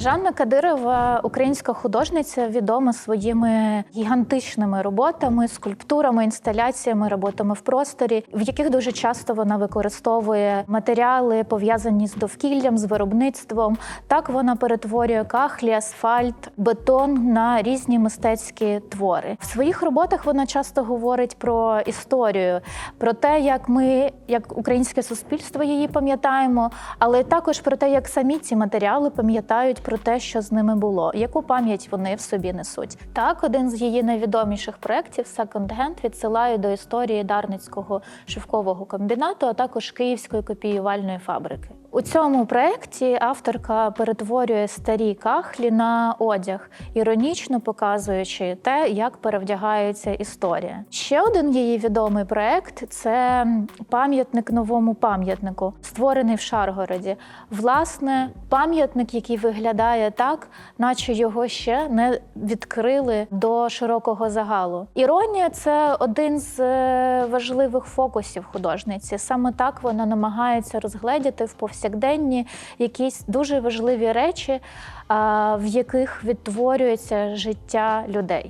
Жанна Кадирова, українська художниця, відома своїми гігантичними роботами, скульптурами, інсталяціями, роботами в просторі, в яких дуже часто вона використовує матеріали, пов'язані з довкіллям, з виробництвом. Так вона перетворює кахлі, асфальт, бетон на різні мистецькі твори. В своїх роботах вона часто говорить про історію, про те, як ми, як українське суспільство, її пам'ятаємо, але також про те, як самі ці матеріали пам'ятають про те, що з ними було, яку пам'ять вони в собі несуть. Так, один з її найвідоміших проєктів Hand відсилає до історії Дарницького шовкового комбінату, а також Київської копіювальної фабрики. У цьому проєкті авторка перетворює старі кахлі на одяг, іронічно показуючи те, як перевдягається історія. Ще один її відомий проєкт це пам'ятник новому пам'ятнику, створений в Шаргороді. Власне, пам'ятник, який виглядає так, наче його ще не відкрили до широкого загалу. Іронія це один з е, важливих фокусів художниці. Саме так вона намагається розгледіти в повсякденні якісь дуже важливі речі, в яких відтворюється життя людей.